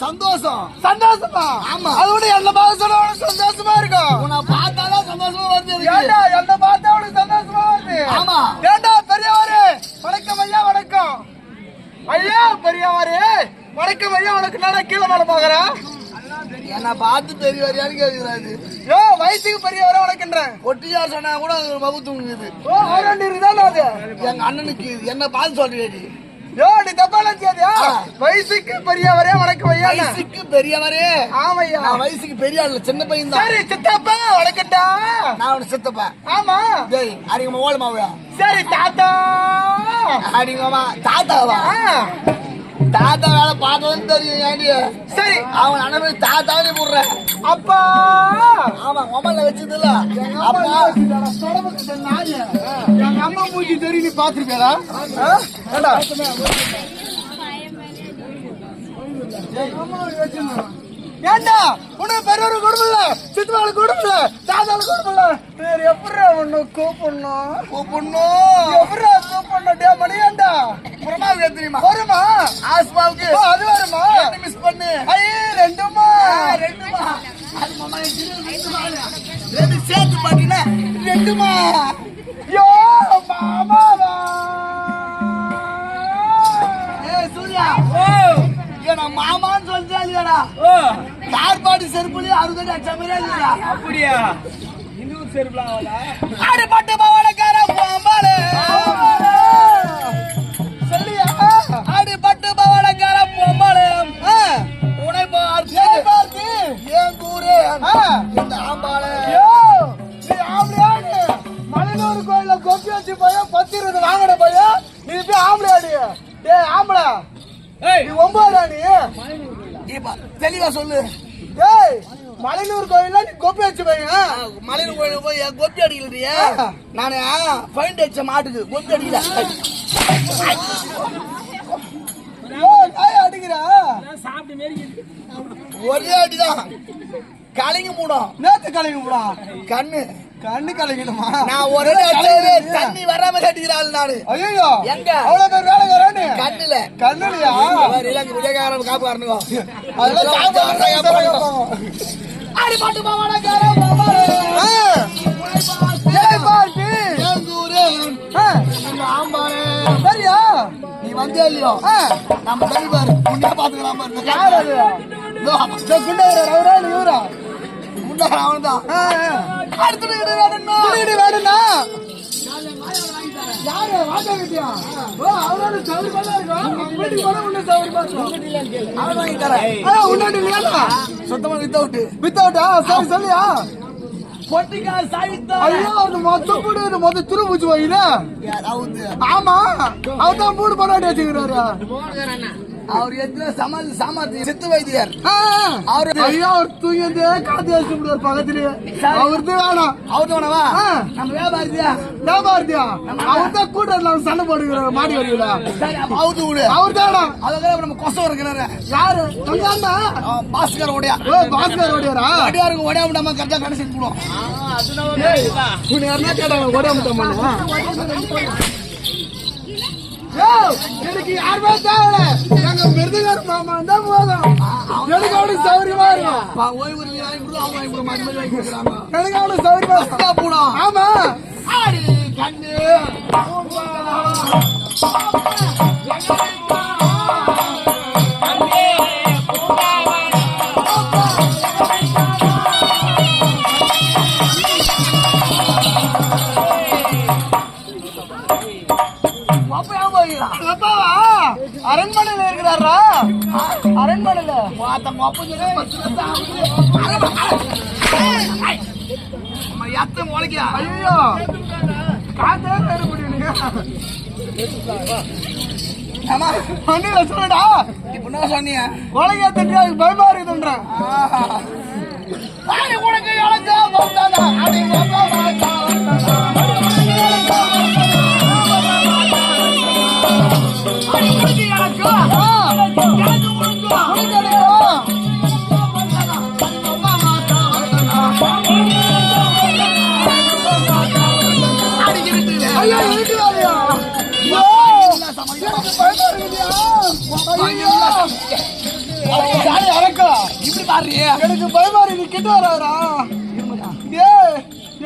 சந்தோஷம். சந்தோஷமா? ஆமா. அதோட என்ன பார்க்க சொல்ல உனக்கு சந்தோஷமா இருக்கும் உன்னை பார்த்தாதான் சந்தோஷமா வருது. ஏண்டா என்ன பார்த்தா உனக்கு சந்தோஷமா வருது? ஆமா. ஏண்டா பெரியவரே வணக்கம் ஐயா வணக்கம். ஐயா பெரியவரே வணக்கம் ஐயா உனக்கு என்னடா கீழே மேல பாக்குற என்னை பார்த்து பெரிய வரையான்னு கேட்கிறாரு யோ வயசுக்கு பெரியவரே வணக்கன்றேன் ஒட்டியார் சொன்னா கூட அது ஒரு மகு தூங்குது ஓ ஆரண்டி இருக்குதானே அது? எங்க அண்ணனுக்கு என்ன பார்த்து சொல்றேடி யோ நீ தப்பா நினைச்சியா. வயசுக்கு பெரியவரே வணக்கம் ஐயா வயசுக்கு பெரியவரே. ஆமையா. நான் வயசுக்கு பெரிய ஆள் சின்ன பையன் தான். சரி சித்தப்பா வணக்கம்டா நான் உனக்கு சித்தப்பா. ஆமா. டேய் அடிங்கம்மா ஓலமாவையா சரி தாத்தா. அடிங்கம்மா தாத்தாவா? தாத்தா வேலை பார்த்ததுன்னு தெரியும் ஏண்டி? சரி அவன் அண்ணன் தாத்தாவே போடுறேன் அப்பா! ஆமா மொபைல்ல வச்சதுல அப்பா. அம்மா. எங்க அம்மா மூஞ்சி தெரியும் நீ பாத்திருப்பியாடா ஏண்டா? ஏண்டா? உனக்கு பெரியவரு கொடுக்கல. சித்துவாளு கொடுக்கல. தாத்தாளு கொடுக்கல. வேற எப்படா உன்னை கூப்பிடணும்? கூப்பிடணும். எப்படா கூப்பிடணும்? டே மணியாண்டா புறமாவுக்கு தெரியுமா? வருமா? ஆஸ்மாவுக்கு ஓ, அது வருமா? மிஸ் பண்ணு. ஐயே ரெண்டுமா? ரெண்டுமா. அது மாமா. ரெண்டு சேர்த்து பாத்தீங்கன்னா ரெண்டுமா. யோ மாமாவா? ஏய் சூர்யா. ஏடா மாமான்னு சொல்லிட்டா இல்லையாடா? யார் பாட்டு செருப்புலயும் அறுபது அடிச்ச மாதிரியா இல்லையா அப்படியா? இன்னும் செருப்புலாம் ஆகல ஆடு பாட்டு பவனக்கார போம்பாடு அடிக்கலையே. நானு ஃபைண்ட் அடிச்ச மாட்டுக்கு கொப்பி அடிக்கல. அடிக்கிறா? ஒரே அடிதான். கலங்கி மூடும். நேத்து கலங்கி போடா கண்ணு. கண்ணு கலங்கிடுமா? நான் ஒரு அடி தண்ணி வராம கட்டிக்கிறாள் நானு. ஐயோ எங்க? அவ்வளவு பேர் வேலை கரானே கண்ணுல. கண்ணுலையா? விஜயகாரம் காப்பாருங்க அதெல்லாம் சாப்பாடு கேட்பாங்க. ஆடி பாட்டு பார்ட்டி. ஆ. சரியா? நீ வந்தே இல்லையோ. நம்ம தம்பி பாரு முன்னே பாத்துக்கலாம் பாரு யார் அது? குண்டவர் இல்ல இவரா? முன்னே அவன் தான். அடுத்து வீடு வேணும்னா. வீடு வேணும்னா. யாரு? வீட்டியா ஓ இருக்கும் வீட்டுக்கு போனா உன்ன சௌரியமா இருக்கும் அவன் வாங்கி தரேன். ஆ உன்னாடி இல்லையா? சுத்தமா வித்தவுட்டு வித்தவுட்டா சரி சொல்லியா? பொட்டிக்கா சாய்த்தா. ஐயோ அந்த மொத்த கூடு மொத்த துரு பூச்சி யாராவது ஆமா அவர் தான் மூணு பண்ணாடி வச்சுக்கிறாரு? அவர் எத்தனை சமாளி சாமாத்தி சித்து வைத்தியர். அவரு ஐயோ அவர் தூங்கிட்டு காத்து வச்சு விடுவார் பக்கத்துலயே அவர்து வேணாம் அவர் ஆ. நம்ம வியாபாரியா? வியாபாரத்தியா அவர் தான் கூட சண்டை போடுகிறார் மாடி அப்ப அவுத்து விடு. அவர் தானா அதுக்காக நம்ம கொசம் இருக்கிறாரு. யாரு? அண்ணா பாஸ்கர் ஓடியா. ஓ பாஸ்கர் ஓடியாரா? அடியாருக்கு ஓடியா விடாம கரெக்டா கடைசி போடுவோம். உன்னை யாருன்னா கேட்டாங்க ஓட மாட்டோமா எனக்கு யாருமே தேவையில்ல. எங்க மிருதுகார் மாமா தான் போதும் எனக்கு அவனுக்கு சௌரியமா இருக்கும். ஓய்வு எனக்கு அவனுக்கு சௌரியமா போடும் ஆமா. கண்ணு அப்பாவா அரண்மனையில இருக்கிறாரா? அரண்மனையில. நம்ம எத்த முளைக்கா ஐயோ. காத்தே தேட முடியலையா. ஆமா வண்டியில சொல்லுடா. இப்ப என்ன சொன்னீங்க உலக அதுக்கு பயமா இருக்குதுன்றேன் உனக்கு இழந்த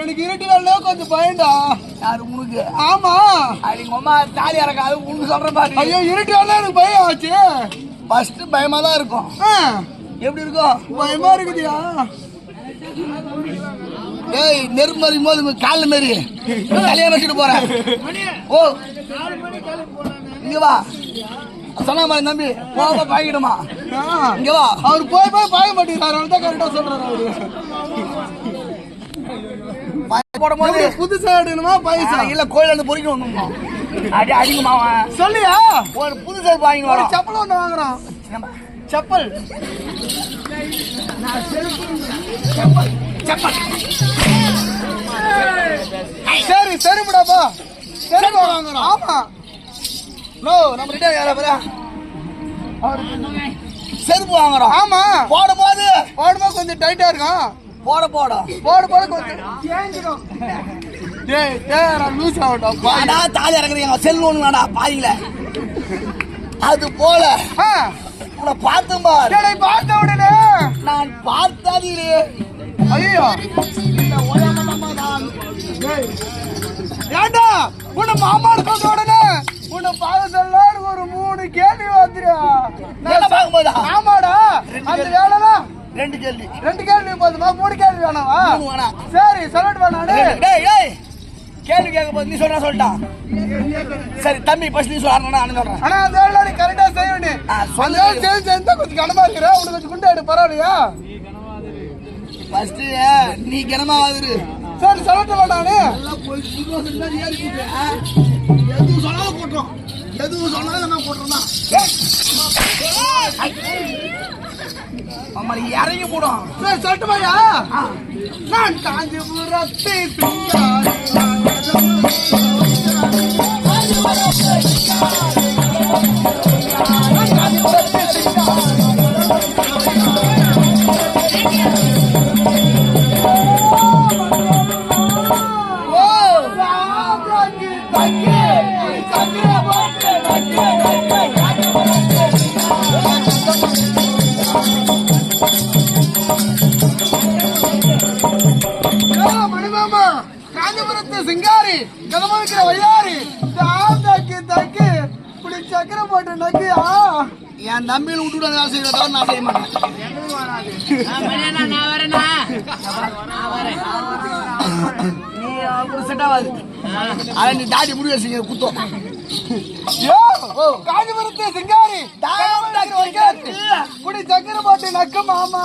எனக்கு இருட்டுல கொஞ்சம் பயம்டா யாரு உனக்கு? ஆமா. அடி உங்க அம்மா தாலி இறக்காது உனக்கு சொல்ற பாரு ஐயோ இருட்டுல எனக்கு பயம் ஆச்சு. ஃபர்ஸ்ட் பயமா தான் இருக்கும். எப்படி இருக்கும்? பயமா இருக்குதுயா? ஏய் நெருப்பு மறிக்கும் போது காலில் மாரி. தலையை வச்சுட்டு போறேன். ஓ. இங்க வா. சொன்ன மாதிரி நம்பி போக பாய்க்கிடுமா ஆ, இங்க வா. அவர் போய் போய் பாய மாட்டேங்கிறாரு. தான் கரெக்டா சொல்றாரு அவரு. பாய் போடும் போது எப்படி புதுசா எடுக்கணுமா பைசா? இல்ல கோயில இருந்து பொறிக்கணும் அடி அடிக்குமா சொல்லியா? ஒரு புது செருப்பு வாங்கி வரோம். செப்பல் ஒண்ணு வாங்குறான். செப்பல். சரி செருப்புடாப்பா செருப்பு வாங்குறோம் ஆமா. நோ நம்ம கிட்ட யார பேரா செருப்பு வாங்குறோம் ஆமா. போடும் போது போடும்போது கொஞ்சம் டைட்டா இருக்கும் போட போட. போடு போடு கொஞ்சம். டேய் டேய் லூஸ் ஆகட்டும் பாய். அடா தாலி இறக்குறீங்க செல் ஒண்ணுடா பாயில அது போல. ஆ. உன்னை பார்த்தும் பார். டேய் பார்த்த உடனே. நான் பார்த்ததிலே ஐயோ. இந்த உலகமா தான். டேய். ஏண்டா? உன்னை மாமாடு சொல்ற உடனே. உன்னை பார்க்கறதுலாம் ஒரு மூணு கேள்வி வேலை பார்க்கும்போதா? ஆமாடா. அந்த வேலைலாம் ரெண்டு கேள்வி. ரெண்டு கேள்வி போதுமா? மூணு கேள்வி வேணாவா மூணு வேணாம். சரி சொல்லட்டு டேய் கேள்வி கேட்க போது நீ சொல்ற சொல்லிட்டான் சரி தம்பி ஃபர்ஸ்ட் நீ சொல்றா நான் சொல்றேன். ஆனா அந்த நீ கரெக்டா செய்ய வேண்டிய ஆ, அந்த சொல்லு. வேலை செஞ்சு செஞ்சா கொஞ்சம் கனமா இருக்கிற உனக்கு கொஞ்சம் குண்டாடு பரவாயில்லையா? ஃபர்ஸ்ட் நீ கிணமா வாதுரு சரி சொல்லட்டு வேணானு எதுவும் சொன்னாலும் போட்டுரும். எதுவும் சொன்னாலும் நான் போட்டுருந்தா அம்மா இறங்கி போடும் சொல்லட்டுமாயா நான் காஞ்சிபுரத்தை சிங்காரி என் தம்பியில் விட்டு வேலை தவிர நான் செய்ய மாட்டேன். நீ அவங்களுக்கு செட் ஆகாது அதை நீ தாடி முடி வச்சுங்க குத்தம் யோ காஞ்சிபுரத்து சிங்காரி கதமளிக்கிற வையாரி போட்டு நக்கு மாமா.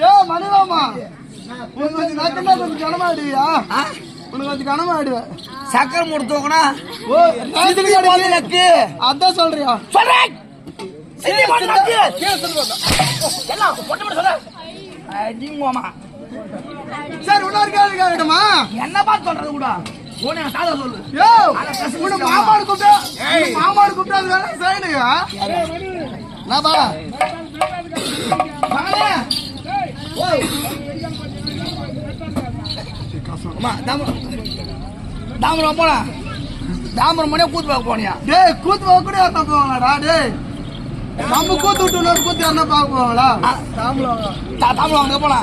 ஏ மணிராமா உனக்கு கொஞ்சம் நக்குன்னா கொஞ்சம் கனமாடுவியா உனக்கு கொஞ்சம் கனமாடுவேன் சக்கரை மூடு ஓ நக்கு அதான் சொல்றியா? சொல்றேன் சரி இன்னொரு கேள்வி கேட்கணுமா என்ன பார்த்து சொல்றது கூட? மாமாடு கூப்பிட்டா மாமாடு கூப்பிட்டா அது வேலை செய்யணுயா ஓய் அம்மா தாமரம் போனா தாமரம் மணியா கூத்து பார்க்க போனியா? டேய் கூத்து பார்க்க கூட யாருன்னா போவாங்களாடா டேய். நம்ம கூத்து விட்டு இன்னொரு கூத்து யாருன்னா பார்க்க போவாங்களா? தா- தாமரம் அங்க போனா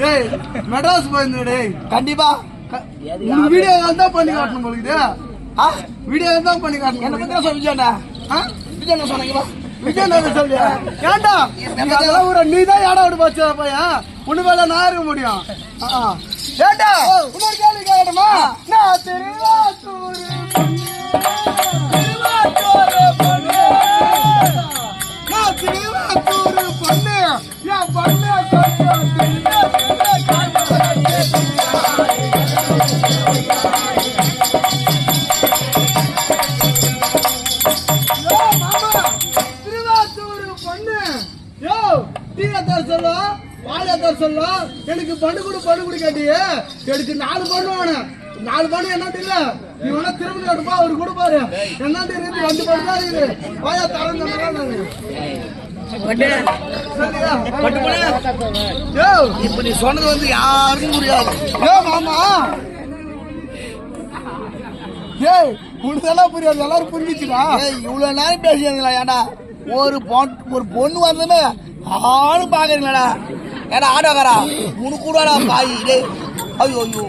டேய் மெட்ராஸ் போயிருந்தேன் டேய். கண்டிப்பா. வீடியோ தான் பண்ணி காட்டணும் உங்களுக்கு ஆ? வீடியோ தான் பண்ணி என்ன காட்டணும் பத்தி சொல்ல விஜயண்டா ஆ? விஜய் என்ன சொன்னீங்க வா. விஜய் என்ன சொல்லியா? ஏன்டா நீ அதெல்லாம் ஒரு நீ தான் இடம் விட்டு போச்சு பையன் உன்னு மேல நான் இருக்க முடியும். ஆ, ஆ. ஏன்டா இன்னொரு கேள்வி கேட்கணுமா நான் திருவாத்தூர் பண்ணு கொடு பண்ணு கொடு கேட்டியே. எனக்கு நாலு பண்ணு வேணும். நாலு பண்ணு என்னட்டு இல்ல நீ வேணா திரும்பி எடுப்பா அவரு கொடுப்பாரு என்னட்டு இருக்கு ரெண்டு பண்ணு தான் இருக்குது வாயா தரம் இப்ப நீ சொன்னது வந்து யாருக்கும் புரியாது. யோ மாமா. ஏய் உனதெல்லாம் புரியாது. எல்லாரும் புரிஞ்சிச்சுடா. ஏய், இவ்வளவு நேரம் பேசியிருந்தீங்களா ஏடா ஒரு பொன் ஒரு பொண்ணு வந்தமே ஆளு பாக்குறீங்களாடா ஏடா ஆட்டோக்காரா உனக்கு கூடடா பாய். டேய் ஐயோ ஐயோ.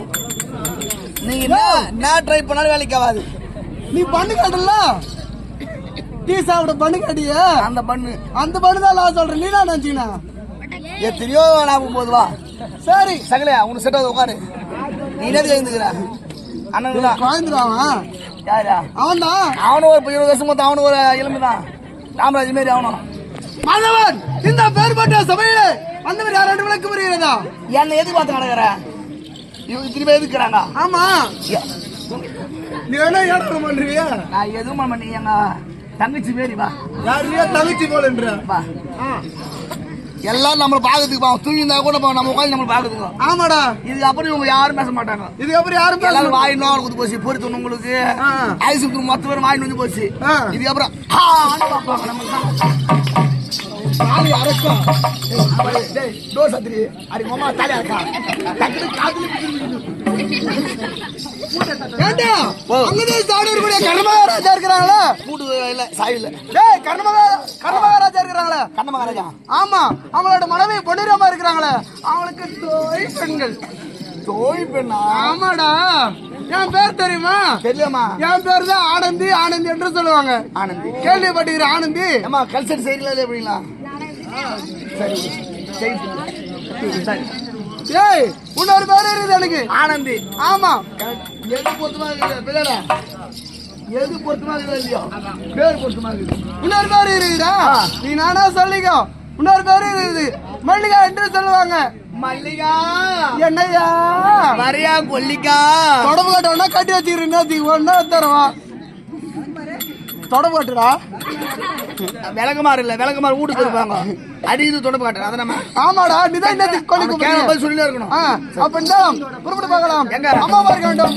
நீங்க என்ன என்ன ட்ரை பண்ணாலும் வேலைக்கு ஆகாது. நீ பண்ணு காட்டல டீ சாப்பிட பண்ணு காட்டிய. அந்த பண்ணு. அந்த பண்ணு தான் நான் சொல்றேன். நீ தான் நினைச்சீனா எத்தனையோ ஞாபகம் போது வா. சரி. சகலையா உனக்கு செட் ஆகுது உட்காரு நீ என்ன எழுந்துக்கிற? அண்ணனுங்களா குழந்தைதான் யாரா அவன்? தான் அவனும் ஒரு இருபது வருஷம் மொத்தம் அவனும் ஒரு இளமை தான். ராமராஜ் மாரி அவனும். மாதவன்! இந்த பேர்பட்ட சபையிலே வந்தவர் யார் ரெண்டு விளக்கு புரிகிறதா? என்ன எதுக்கு பார்த்து நடக்கிற இத்தனை பேர் எதுக்குறாங்க ஆமா. நீ என்ன ஏற்றம் பண்றியா நான் எதுவும் பண்ண நீ எங்க தங்கச்சி மாரி வா. யாரையா தங்கச்சி போலன்ற வா. எல்லாம் நம்மளை பாக்கிறதுக்கு பா தூங்கி இருந்தா கூட நம்ம உட்காந்து நம்மளை பாக்குதுங்க ஆமாடா. இதுக்கு அப்புறம் இவங்க யாரும் பேச மாட்டாங்க. இதுக்கப்புறம் யாரும் பேச எல்லாரும் வாய் நோர் குத்து போச்சு. பொறுத்து உங்களுக்கு. ஐஸ் மொத்த பேர் வாய் வந்து போச்சு. ஆ. இதுக்கப்புறம் நாளை அரக்கம் டேய் டோர் சத்திரி அடி மாமா தலையா இருக்கா டக்குனு காத்துல ஏண்டா? ஓ. அங்கதான் சாடூர் கூட கர்மகாராஜா இருக்கிறாங்களே? கூட்டு இல்ல சாய் இல்ல டேய் கர்மகா கர்மகாராஜா இருக்கிறாங்களே? கண்ண மகாராஜா ஆமா அவங்களோட மனைவி பொன்னிறமா இருக்கிறாங்களே. அவங்களுக்கு தோய் பெண்கள். தோய் பெண்ணா? ஆமாடா. என் பேர் தெரியுமா? தெரியலமா என் பேர் தான் ஆனந்தி ஆனந்தி என்று சொல்லுவாங்க. ஆனந்தி. கேள்விப்பட்டிருக்கிற ஆனந்தி? ஏமா கல்ச்சர் செய்யல எப்படிங்களா சரி சரி சரி ஏய் இன்னொரு பேர் இருக்குது எனக்கு. ஆனந்தி. ஆமா. எது பொருத்தமா இருக்குது பிள்ளைடா? எது பொருத்தமா இருக்குது இல்லையோ? பேர் பொருத்தமா இருக்குது. இன்னொரு பேர் இருக்குதா. நீ நானா சொல்லிக்கோ. இன்னொரு பேர் இருக்குது. மல்லிகா என்று சொல்லுவாங்க. மல்லிகா. என்னய்யா வரையா கொல்லிக்கா. தொடப்பு கட்டவனா கட்டி வச்சுக்கிறீங்க ஒன்னா தருவா தொடப்பு கட்டுடா விளக்குமாறு இல்ல விளக்குமாறு வீட்டு போயிருப்பாங்க அடிக்குது தொடப்பு அதை நம்ம ஆமாடா நீதான் கேட்க பதில் சொல்லிட்டே இருக்கணும். அப்ப இந்த புறப்பட்டு பார்க்கலாம். எங்க? அம்மா பார்க்க வேண்டும்.